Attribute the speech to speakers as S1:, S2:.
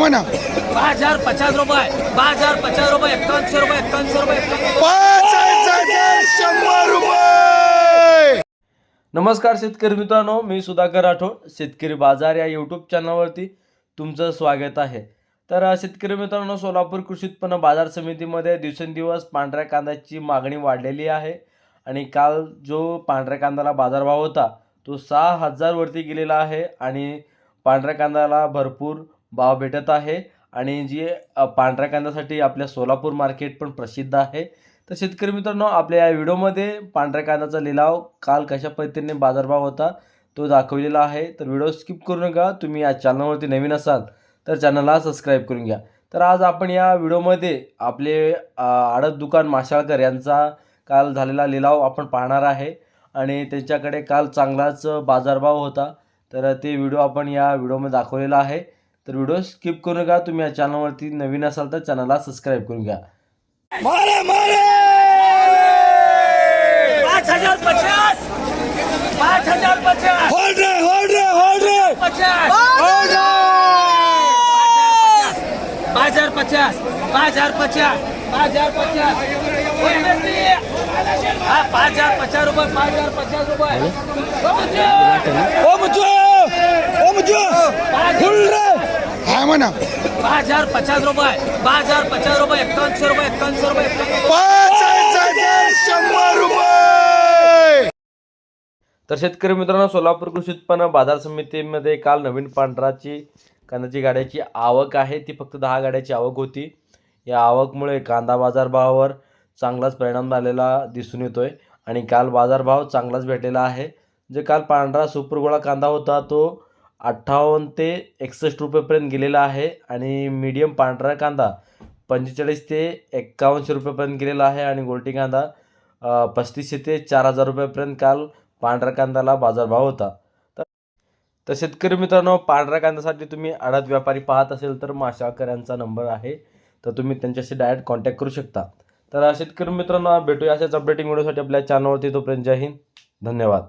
S1: म्हणा
S2: पाच हजार पचास रुपये पाच हजार पचास रुपये रुपये एक्कावनशे रुपये एक्कावनशे
S1: पाच हजार शंभर रुपये.
S3: नमस्कार शेतकरी मित्रांनो मी सुधाकर राठोड शेतकरी बाजार या यूट्यूब चॅनलवरती तुमचं स्वागत आहे. तर शेतकरी मित्रांनो सोलापूर कृषी उत्पन्न बाजार समितीमध्ये दिवसेंदिवस पांढऱ्या कांद्याची मागणी वाढलेली आहे. आणि काल जो पांढऱ्या कांद्याला बाजारभाव होता तो सहा हजारवरती गेलेला आहे. आणि पांढऱ्या कांद्याला भरपूर भाव भेटत आहे. आणि जी पांढऱ्या कांद्यासाठी आपल्या सोलापूर मार्केट पण प्रसिद्ध आहे. तर शेतकरी मित्रांनो आपल्या या व्हिडिओमध्ये पांढऱ्या कांद्याचा लिलाव काल कशा पद्धतीने बाजारभाव होता तो दाखवलेला आहे. तर व्हिडिओ स्किप करू नका तुम्ही या चॅनलवरती नवीन असाल तर चॅनलला सबस्क्राईब करून घ्या. तर आज आपण या व्हिडिओमध्ये आपले आडत दुकान माशाळकर यांचा काल झालेला लिलाव आपण पाहणार आहे. आणि त्यांच्याकडे काल चांगलाच बाजारभाव होता. तर ते व्हिडिओ आपण या व्हिडिओमध्ये दाखवलेला आहे. तर व्हिडिओ स्किप करू नका. तुम्ही या चॅनलवरती नवीन असाल तर चॅनलला सबस्क्राईब करून घ्या.
S2: पचास! पाच हजार पचास! पाच हजार पचास! हा पाच हजार पचास रुपये पाच हजार पचास रुपये!
S1: हा म्हणा?
S2: पाच हजार पचास रुपये पाच हजार पचास रुपये
S1: पाच हजार शंभर रुपये!
S3: तर शेतकरी मित्रांनो सोलापूर कृषी उत्पन्न बाजार समितीमध्ये काल नवीन पांढराची कांद्याची गाड्याची आवक आहे. ती फक्त दहा गाड्याची आवक होती. या आवकमुळे कांदा बाजारभावावर चांगलाच परिणाम झालेला दिसून येतोय आणि काल बाजारभाव चांगलाच भेटलेला आहे. जे काल पांढरा सुपरगोळा कांदा होता तो अठ्ठावन्न ते एकसष्ट रुपयेपर्यंत गेलेला आहे आणि मीडियम पांढरा कांदा पंचेचाळीस ते एक्कावन्नशे रुपयेपर्यंत गेलेला आहे आणि गोल्टी कांदा पस्तीसशे ते चार हजार रुपयेपर्यंत काल पांढऱ्या कांद्याला बाजारभाव होता. तर तर शेतकरी मित्रांनो पांढऱ्या कांद्यासाठी तुम्ही आडत व्यापारी पाहत असेल तर माशाळकर यांचा नंबर आहे. तर तुम्ही त्यांच्याशी डायरेक्ट कॉन्टॅक्ट करू शकता. तर शेतकरी मित्रांनो भेटूया अशाच अपडेटिंग व्हिडिओसाठी आपल्या चॅनलवरती तोपर्यंत जय हिंद. धन्यवाद.